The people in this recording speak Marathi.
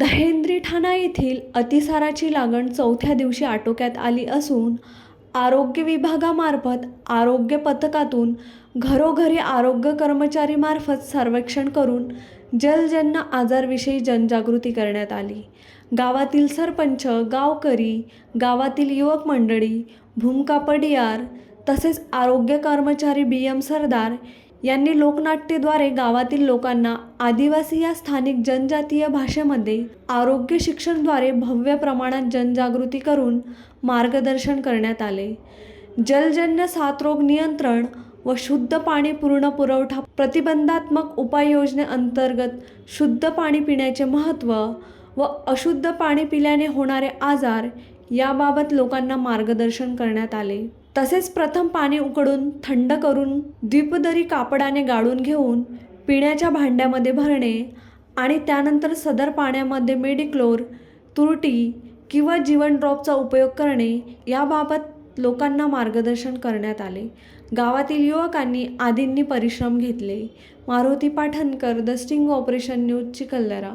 दहेंद्री ठाणा येथील अतिसाराची लागण चौथ्या दिवशी आटोक्यात आली असून आरोग्य विभागामार्फत आरोग्य पथकातून घरोघरी आरोग्य कर्मचारीमार्फत सर्वेक्षण करून जलजन्य आजारविषयी जनजागृती करण्यात आली. गावातील सरपंच गावकरी गावातील युवक मंडळी भूमका पडियार तसेच आरोग्य कर्मचारी बी एम सरदार यांनी लोकनाट्यद्वारे गावातील लोकांना आदिवासी या स्थानिक जनजातीय भाषेमध्ये आरोग्य शिक्षणद्वारे भव्य प्रमाणात जनजागृती करून मार्गदर्शन करण्यात आले. जलजन्य साथरोग नियंत्रण व शुद्ध पाणी पूर्ण पुरवठा प्रतिबंधात्मक उपाययोजनेअंतर्गत शुद्ध पाणी पिण्याचे महत्त्व व अशुद्ध पाणी पिल्याने होणारे आजार याबाबत लोकांना मार्गदर्शन करण्यात आले. तसेच प्रथम पाणी उकडून थंड करून द्वीपदरी कापडाने गाळून घेऊन पिण्याच्या भांड्यामध्ये भरणे आणि त्यानंतर सदर पाण्यामध्ये मेडिक्लोर तुरटी किंवा जीवन ड्रॉपचा उपयोग करणे याबाबत लोकांना मार्गदर्शन करण्यात आले. गावातील युवकांनी आदींनी परिश्रम घेतले. Maruti Pathankar the sting operation news Chikhaldara